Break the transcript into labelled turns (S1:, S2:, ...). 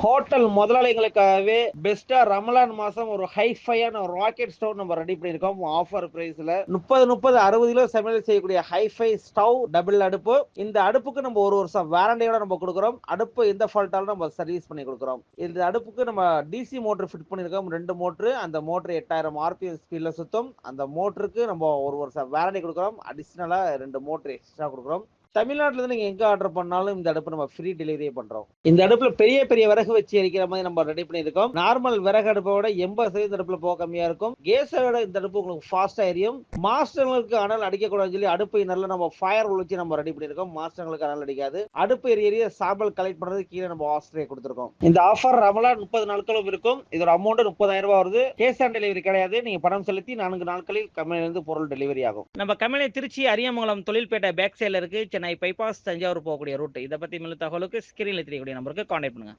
S1: Hotel முதலாளிகளுக்காகவே பெஸ்டா ரமலான் மாசம் ஒரு ஹைஃபையான ஒரு ராக்கெட் ஸ்டவ் நம்ம ரெடி பண்ணியிருக்கோம். ஆஃபர் பிரைஸ்ல முப்பது முப்பது அறுபது கிலோ சமையல் செய்யக்கூடிய ஹைஃபை ஸ்டவ் டபுள் அடுப்பு. இந்த அடுப்புக்கு நம்ம ஒரு வருஷம் வாரண்டியோட நம்ம கொடுக்குறோம். அடுப்பு எந்த ஃபால்ட்டாலும் நம்ம சர்வீஸ் பண்ணி கொடுக்குறோம். இந்த அடுப்புக்கு நம்ம டிசி மோட்டர் ஃபிட் பண்ணியிருக்கோம். ரெண்டு மோட்ரு அந்த மோட்டர் எட்டாயிரம் ஆர்பிஎம் ஸ்பீட்ல சுத்தம். அந்த மோட்டருக்கு நம்ம ஒரு வருஷம் வாரண்டி கொடுக்குறோம். அடிஷ்னலா ரெண்டு மோட்டர் எக்ஸ்ட்ரா கொடுக்குறோம். தமிழ்நாட்டில் இருந்து நீங்கள் எங்க ஆர்டர் பண்ணாலும் இந்த அடுப்பு நம்ம ஃப்ரீ டெலிவரியே பண்ணுறோம் இந்த அடுப்புல பெரிய பெரிய விறகு வச்சு எரிக்கிற மாதிரி நம்ம ரெடி பண்ணியிருக்கோம். நார்மல் விறகு அடுப்போட எண்பது சதவீதம் அடுப்பில் போக கம்மியாக இருக்கும். கேஸோட இந்த அடுப்பு உங்களுக்கு ஃபாஸ்ட்டாக எரியும். மாஸ்டர்களுக்கு அனல் அடிக்கக்கூடாதுன்னு சொல்லி அடுப்பை நல்ல நம்ம ஃபயர் வச்சு நம்ம ரெடி பண்ணியிருக்கோம். மாஸ்டர்களுக்கு அனல் அடிக்காது. அடுப்பு எரிய எரிய சாம்பல் கலெக்ட் பண்ணுறது கீழே நம்ம ஆஸ்திரேலியா கொடுத்துருக்கோம். இந்த ஆஃபர் ரமலான் முப்பது நாட்களும் இருக்கும். இதோட அமௌண்ட் முப்பதாயிரம் ரூபாய் வருது. கேஷ் ஆன் டெலிவரி கிடையாது. நீங்க பணம் செலுத்தி நான்கு நாட்களில் கம்பெனிலிருந்து பொருள் டெலிவரி ஆகும்.
S2: நம்ம கம்பெனி திருச்சி அரியமங்கலம் தொழில்பேட்டை பேக் சைடில் இருக்கு. சென்னை பைபாஸ் தஞ்சாவூர் போகக்கூடிய ரூட் இதை பற்றி மேலும் தகவலுக்கு ஸ்கிரீனில் தெரியக்கூடிய நம்பருக்கு காண்டாக்ட் பண்ணுங்க.